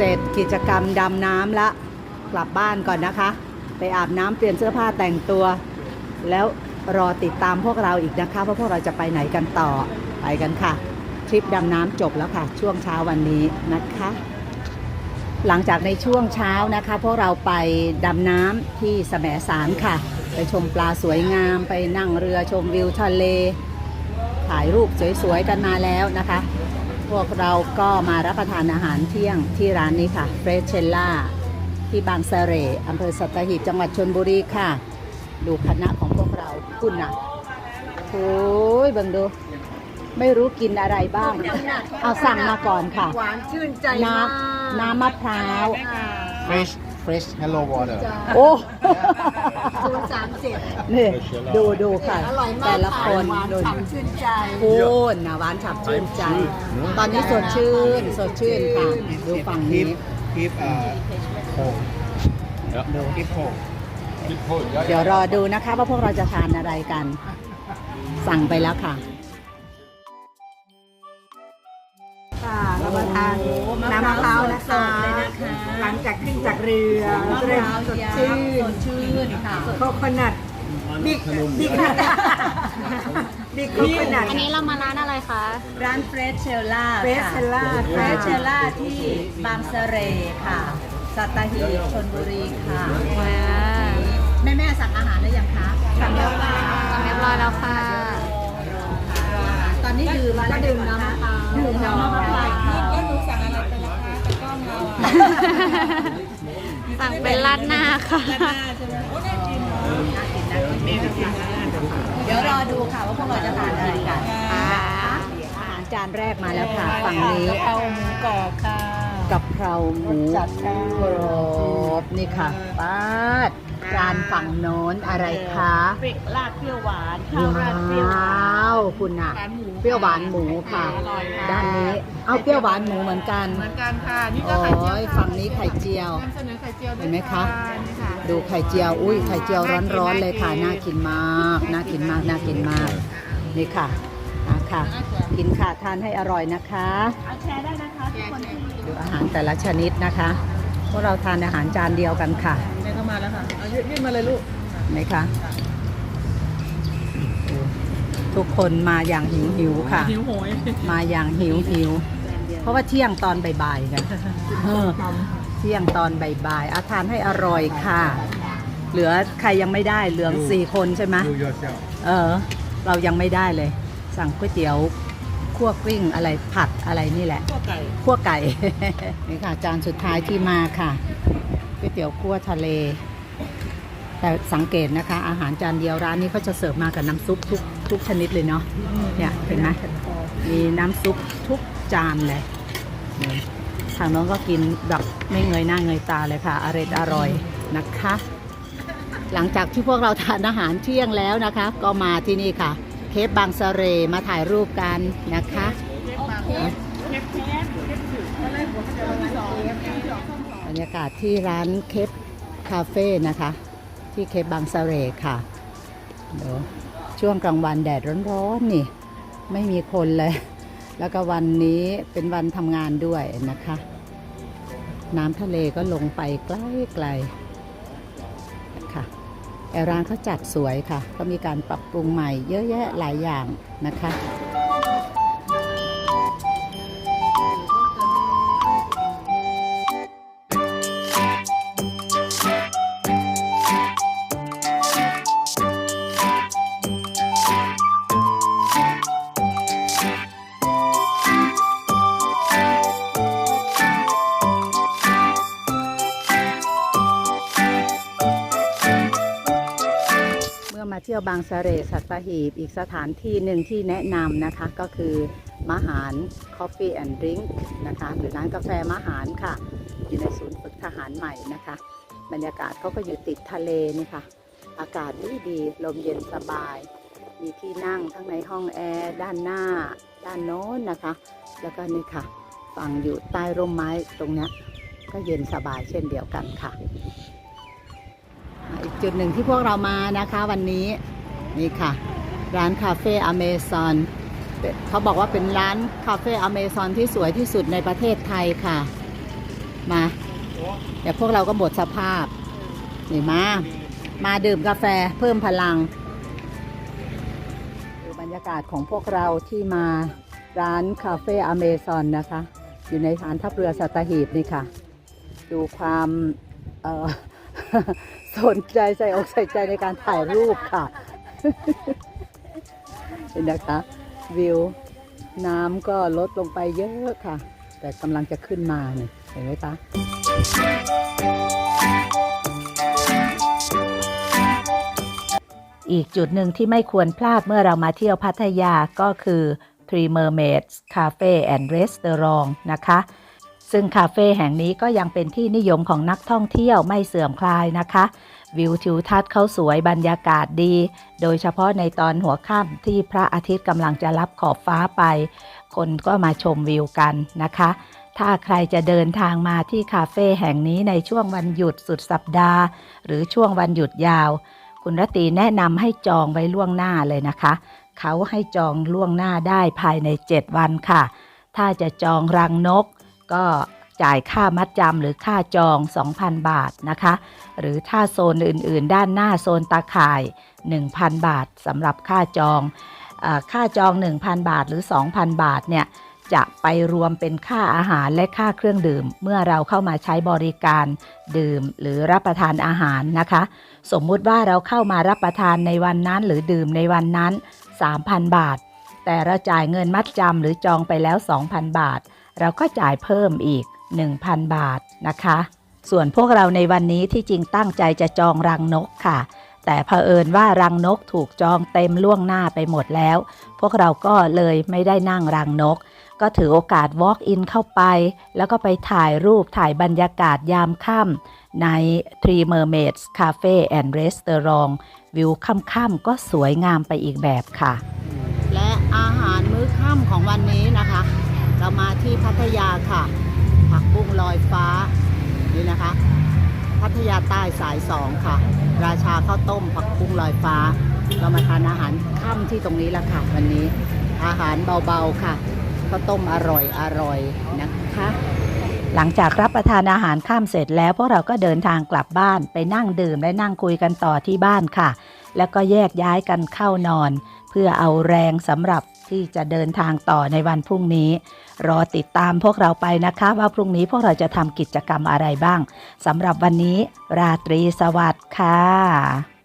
เสร็จกิจกรรมดำน้ำละ กลับบ้านก่อนนะคะ ไปอาบน้ำเปลี่ยนเสื้อผ้าแต่งตัว แล้วรอติดตามพวกเราอีกนะคะว่าพวกเราจะไปไหนกันต่อไปกันค่ะ ทริปดำน้ำจบแล้วค่ะ ช่วงเช้าวันนี้นะคะ หลังจากในช่วงเช้านะคะ พวกเราไปดำน้ำที่แสมสารค่ะ ไปชมปลาสวยงาม ไปนั่งเรือชมวิวทะเล ถ่ายรูปสวยๆกันมาแล้วนะคะ พวกเราก็มารับประทานอาหารเที่ยงที่ร้านนี้ค่ะเฟรชเชลล่าที่บางเสร่อำเภอสัตหีบจังหวัดชนบุรีค่ะ ดูคณะของพวกเราคุณนะโอ้ยเบังดูไม่รู้กินอะไรบ้าง เอาสั่งมาก่อนค่ะ หวานชื่นใจน้มากำน้ำมะพร้าว fresh fresh hello water โอ้ ศูนย์สามเจ็ดนี่ ดูดูค่ะ อร่อยมากแต่ละคนหวานดูฉ่ำชื่นใจ พูนนะหวานฉ่ำชื่นใจ ตอนนี้สดชื่น สดชื่นค่ะ ดูฝั่งนี้ keep keep เอ่อ home ดู keep home keep home เดี๋ยวรอดูนะคะว่าพวกเราจะทานอะไรกัน สั่งไปแล้วค่ะ ค่ะเรามาทานน้ำมะพร้าวนะคะ หลังจากขึ้นจากเรือจะได้สดชื่นชื่นค่ะโคโคนัทบิ๊กบิ๊กบิ๊กโคโคนัทอันนี้เรามาร้านอะไรคะ ร้านเฟรชเชลล่าเฟสเชลล่าเฟรชเชลล่าที่บางเสร่ค่ะสัตหีบชนบุรีค่ะว้าแม่แม่ๆสั่งอาหารแล้วยังคะสั่งแล้วค่ะทำเรียบร้อยแล้วค่ะ ตอนนี้ดื่มก็ดื่มน้ำมะพร้าวดื่มน้ำมะพร้าว สั่งเป็นราดหน้าค่ะ เดี๋ยวรอดูค่ะว่าพวกเราจะทานอะไรกันอาหารจานแรกมาแล้วค่ะ ฝั่งนี้เอาหมูกรอบค่ะกับเพราหมูจัดค่ะกรอบนี่ค่ะป้าดจานฝั่งโน้นอะไรคะพริกราดเปรี้ยวหวานข้าวราดเปรี้ยวหวานว้าว คุณอะหวานหมูเปรี้ยวหวานหมูค่ะ อร่อยค่ะด้านนี้ เอาเปรี้ยวหวานหมูเหมือนกัน เหมือนกันค่ะนี่โอก็ไข่เจีย้ยวฝั่งนี้ไข่เจียวนำเสนอไข่เจียวด้วยเห็นไหมคะ นี่ค่ะดูไข่เจียว อุ้ยไข่เจียวร้อนๆเลยค่ะ น่ากินมาก น่ากินมาก น่ากินมาก นี่ค่ะอะค่ะ กินค่ะทานให้อร่อยนะคะ เอาแชร์ได้นะคะทุกคนที่ดูอาหารแต่ละชนิดนะคะ พวกเราทานอาหารจานเดียวกันค่ะเดินเข้ามาแล้วค่ะเอายื่นมาเลยลูกเห็นไหมคะ ทุกคนมาอย่างหิวหิวๆค่ะ หิวโหยมาอย่างหิวหิว เพราะว่าเที่ยงตอนบ่ายๆกันเออเที่ยงตอนบ่ายๆอาทานให้อร่อยค่ะ เหลือใครยังไม่ได้เหลือสี่คนใช่ไหม do yourself เออ เรายังไม่ได้เลย สั่งก๋วยเตี๋ยวคั่วกลิ้งอะไรผัดอะไรนี่แหละตัวไก่คั่วไก่นี่ค่ะจานสุดท้ายที่มาค่ะก๋วยเตี๋ยวคั่วทะเล แต่สังเกตนะคะ อาหารจานเดียวร้านนี้เขาจะเสิร์ฟมากับน้ำซุปทุกทุกชนิดเลยเนาะเนี่ยเห็นไหมมีน้ำซุปทุกจานเลยนี่ทางน้องก็กินแบบไม่เงยหน้าเงยตาเลยค่ะอร่อยอร่อยนะคะ หลังจากที่พวกเราทานอาหารเที่ยงแล้วนะคะ ก็มาที่นี่ค่ะ เคปบางเสร่มาถ่ายรูปกันนะคะบรรยากาศที่ร้านเคปคาเฟ่นะคะ ที่เคบางเสร่ค่ะเดี๋ยวช่วงกลางวันแดดร้อนๆนี่ ไม่มีคนเลย แล้วก็วันนี้เป็นวันทำงานด้วยนะคะ น้ำทะเลก็ลงไปใกล้ๆค่ะแต่ร้านเขาจัดสวยค่ะ ก็มีการปรับปรุงใหม่เยอะแยะหลายอย่างนะคะ ยวบางเสร่สัตหีบ อีกสถานที่หนึ่งที่แนะนำนะคะ ก็คือมหาร Coffee and Drink นะคะ หรือร้านกาแฟมหารค่ะ อยู่ในศูนย์ฝึกทหารใหม่นะคะ บรรยากาศเขาก็อยู่ติดทะเลนี่ค่ะ อากาศดีดีๆลมเย็นสบาย มีที่นั่งทั้งในห้องแอร์ ด้านหน้า ด้านโน้นนะคะ แล้วก็นี่ค่ะ ฝั่งอยู่ใต้ร่มไม้ตรงนี้ก็เย็นสบายเช่นเดียวกันค่ะ อีกจุดหนึ่งที่พวกเรามานะคะวันนี้นี่ค่ะ ร้านคาเฟ่อเมซอนเขาบอกว่าเป็นร้านคาเฟ่อเมซอนที่สวยที่สุดในประเทศไทยค่ะ มาเดี๋ยวพวกเราก็หมดสภาพนี่มา มาดื่มกาแฟเพิ่มพลังดูบรรยากาศของพวกเราที่มาร้านคาเฟ่อเมซอนนะคะ อยู่ในฐานทัพเรือสัตหีบนี่ค่ะ ดูความเออ สนใจใส่อกใส่ใจในการถ่ายรูปค่ะ เห็นนะคะ วิวน้ำก็ลดลงไปเยอะค่ะ แต่กำลังจะขึ้นมาเนี่ยเห็นไหมคะอีกจุดหนึ่งที่ไม่ควรพลาดเมื่อเรามาเที่ยวพัทยาก็คือ Three Mermaids Cafe and Restaurant นะคะ ซึ่งคาเฟ่แห่งนี้ก็ยังเป็นที่นิยมของนักท่องเที่ยวไม่เสื่อมคลายนะคะ วิวทิวทัศน์เขาสวยบรรยากาศดี โดยเฉพาะในตอนหัวค่ำที่พระอาทิตย์กำลังจะรับขอบฟ้าไป คนก็มาชมวิวกันนะคะ ถ้าใครจะเดินทางมาที่คาเฟ่แห่งนี้ในช่วงวันหยุดสุดสัปดาห์ หรือช่วงวันหยุดยาว คุณรตีแนะนำให้จองไว้ล่วงหน้าเลยนะคะ เขาให้จองล่วงหน้าได้ภายใน 7 วันค่ะ ถ้าจะจองรังนก ก็จ่ายค่ามัดจำหรือค่าจอง 2,000 บาทนะคะ หรือถ้าโซนอื่นๆ ด้านหน้าโซนตาข่าย 1,000 บาทสำหรับค่าจองอค่าจอง 1,000 บาทหรือ 2,000 บาทเนี่ยจะไปรวมเป็นค่าอาหารและค่าเครื่องดื่ม เมื่อเราเข้ามาใช้บริการดื่มหรือรับประทานอาหารนะคะ สมมุติว่าเราเข้ามารับประทานในวันนั้นหรือดื่มในวันนั้น 3,000 บาท แต่เราจ่ายเงินมัดจำหรือจองไปแล้ว 2,000 บาท เราก็จ่ายเพิ่มอีก 1,000 บาทนะคะ ส่วนพวกเราในวันนี้ที่จริงตั้งใจจะจองรังนกค่ะ แต่เผอิญว่ารังนกถูกจองเต็มล่วงหน้าไปหมดแล้ว พวกเราก็เลยไม่ได้นั่งรังนก ก็ถือโอกาส walk in เข้าไป แล้วก็ไปถ่ายรูปถ่ายบรรยากาศยามค่ำใน Three Mermaids Cafe and Restaurant วิวค่ำๆก็สวยงามไปอีกแบบค่ะ และอาหารมื้อค่ำของวันนี้นะคะ เรามาที่พัทยาค่ะ ผักบุ้งลอยฟ้านี่นะคะ พัทยาใต้สายสองค่ะ ราชาข้าวต้มผักบุ้งลอยฟ้า เรามาทานอาหารค่ำที่ตรงนี้ละค่ะวันนี้ อาหารเบาๆค่ะข้าวต้มอร่อยอร่อยนะคะ หลังจากรับประทานอาหารข้ามเสร็จแล้วพวกเราก็เดินทางกลับบ้านไปนั่งดื่มและนั่งคุยกันต่อที่บ้านค่ะ แล้วก็แยกย้ายกันเข้านอน เพื่อเอาแรงสำหรับ ที่จะเดินทางต่อในวันพรุ่งนี้ รอติดตามพวกเราไปนะคะว่าพรุ่งนี้พวกเราจะทำกิจกรรมอะไรบ้างสำหรับวันนี้ราตรีสวัสดิ์ค่ะ